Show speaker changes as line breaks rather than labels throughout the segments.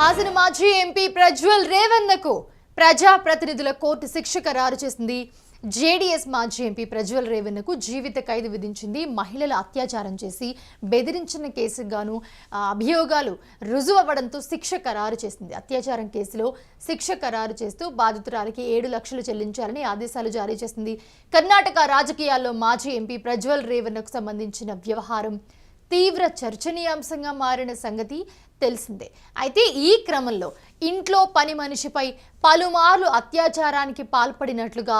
హాజరు మాజీ ఎంపీ ప్రజ్వల్ రేవన్నకు ప్రజా ప్రతినిధుల కోర్టు శిక్ష ఖరారు చేసింది. జేడీఎస్ మాజీ ఎంపీ ప్రజ్వల్ రేవన్నకు జీవిత ఖైదు విధించింది. మహిళల అత్యాచారం చేసి బెదిరించిన కేసుగాను అభియోగాలు రుజువు అవ్వడంతో శిక్ష ఖరారు చేసింది. అత్యాచారం కేసులో శిక్ష ఖరారు చేస్తూ బాధితురాలికి ఏడు లక్షలు చెల్లించాలని ఆదేశాలు జారీ చేసింది. కర్ణాటక రాజకీయాల్లో మాజీ ఎంపీ ప్రజ్వల్ రేవన్నకు సంబంధించిన వ్యవహారం తీవ్ర చర్చనీయాంశంగా మారిన సంగతి తెలిసిందే. అయితే ఈ క్రమంలో ఇంట్లో పని మనిషిపై పలుమార్లు అత్యాచారానికి పాల్పడినట్లుగా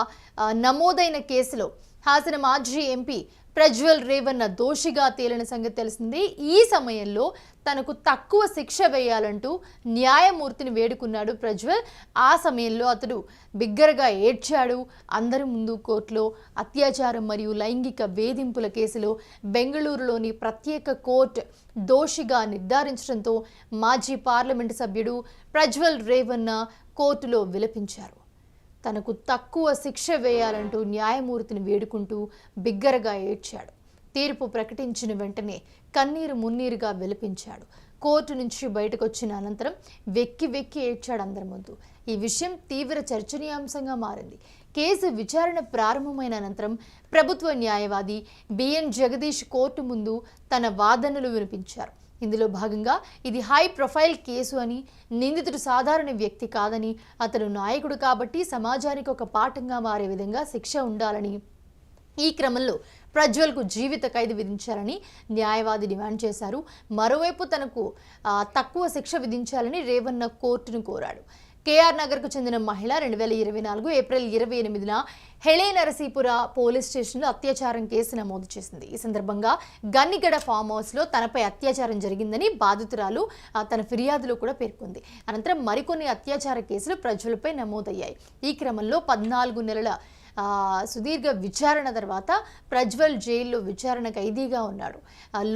నమోదైన కేసులో హాసన మాజీ ఎంపీ ప్రజ్వల్ రేవన్న దోషిగా తేలిన సంగతి తెలిసింది. ఈ సమయంలో తనకు తక్కువ శిక్ష వేయాలంటూ న్యాయమూర్తిని వేడుకున్నాడు ప్రజ్వల్. ఆ సమయంలో అతడు బిగ్గరగా ఏడ్చాడు. అందరి ముందు కోర్టులో అత్యాచారం మరియు లైంగిక వేధింపుల కేసులో బెంగళూరులోని ప్రత్యేక కోర్టు దోషిగా నిర్ధారించడంతో మాజీ పార్లమెంటు సభ్యుడు ప్రజ్వల్ రేవన్న కోర్టులో విలపించారు. తనకు తక్కువ శిక్ష వేయాలంటూ న్యాయమూర్తిని వేడుకుంటూ బిగ్గరగా ఏడ్చాడు. తీర్పు ప్రకటించిన వెంటనే కన్నీరు మున్నీరుగా విలపించాడు. కోర్టు నుంచి బయటకొచ్చిన అనంతరం వెక్కి వెక్కి ఏడ్చాడు అందరి ముందు. ఈ విషయం తీవ్ర చర్చనీయాంశంగా మారింది. కేసు విచారణ ప్రారంభమైన అనంతరం ప్రభుత్వ న్యాయవాది బిఎన్ జగదీష్ కోర్టు ముందు తన వాదనలు వినిపించారు. ఇందులో భాగంగా ఇది హై ప్రొఫైల్ కేసు అని నిందితుడు సాధారణ వ్యక్తి కాదని అతను నాయకుడు కాబట్టి సమాజానికి ఒక పాఠంగా మారే విధంగా శిక్ష ఉండాలని. ఈ క్రమంలో ప్రజ్వల్కు జీవిత ఖైదు విధించాలని న్యాయవాది డిమాండ్ చేశారు. మరోవైపు తనకు తక్కువ శిక్ష విధించాలని రేవన్న కోర్టును కోరాడు. కేఆర్ నగర్కు చెందిన మహిళ రెండు వేల ఇరవై నాలుగు ఏప్రిల్ ఇరవై ఎనిమిదిన హెళే నరసీపుర పోలీస్ స్టేషన్లో అత్యాచారం కేసు నమోదు చేసింది. ఈ సందర్భంగా గన్నిగడ ఫామ్ హౌస్లో తనపై అత్యాచారం జరిగిందని బాధితురాలు తన ఫిర్యాదులో కూడా పేర్కొంది. అనంతరం మరికొన్ని అత్యాచార కేసులు ప్రజలపై నమోదయ్యాయి. ఈ క్రమంలో పద్నాలుగు నెలల సుదీర్ఘ విచారణ తర్వాత ప్రజ్వల్ జైల్లో విచారణ ఖైదీగా ఉన్నాడు.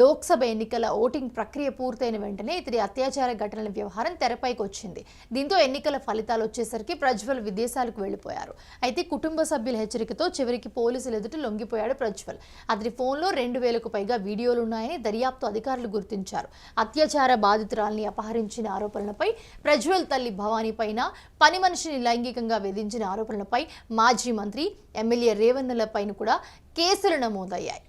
లోక్సభ ఎన్నికల ఓటింగ్ ప్రక్రియ పూర్తయిన వెంటనే ఇతడి అత్యాచార ఘటనల వ్యవహారం తెరపైకి వచ్చింది. దీంతో ఎన్నికల ఫలితాలు వచ్చేసరికి ప్రజ్వల్ విదేశాలకు వెళ్ళిపోయారు. అయితే కుటుంబ సభ్యుల హెచ్చరికతో చివరికి పోలీసులు ఎదుట లొంగిపోయాడు ప్రజ్వల్. అతడి ఫోన్లో రెండు వేలకు పైగా వీడియోలు ఉన్నాయని దర్యాప్తు అధికారులు గుర్తించారు. అత్యాచార బాధితురాల్ని అపహరించిన ఆరోపణలపై ప్రజ్వల్ తల్లి భవానీ పైన పని మనిషిని లైంగికంగా వేధించిన ఆరోపణలపై మాజీ మంత్రి ఎమ్మెల్యే రేవన్నల పైన కూడా కేసులు నమోదయ్యాయి.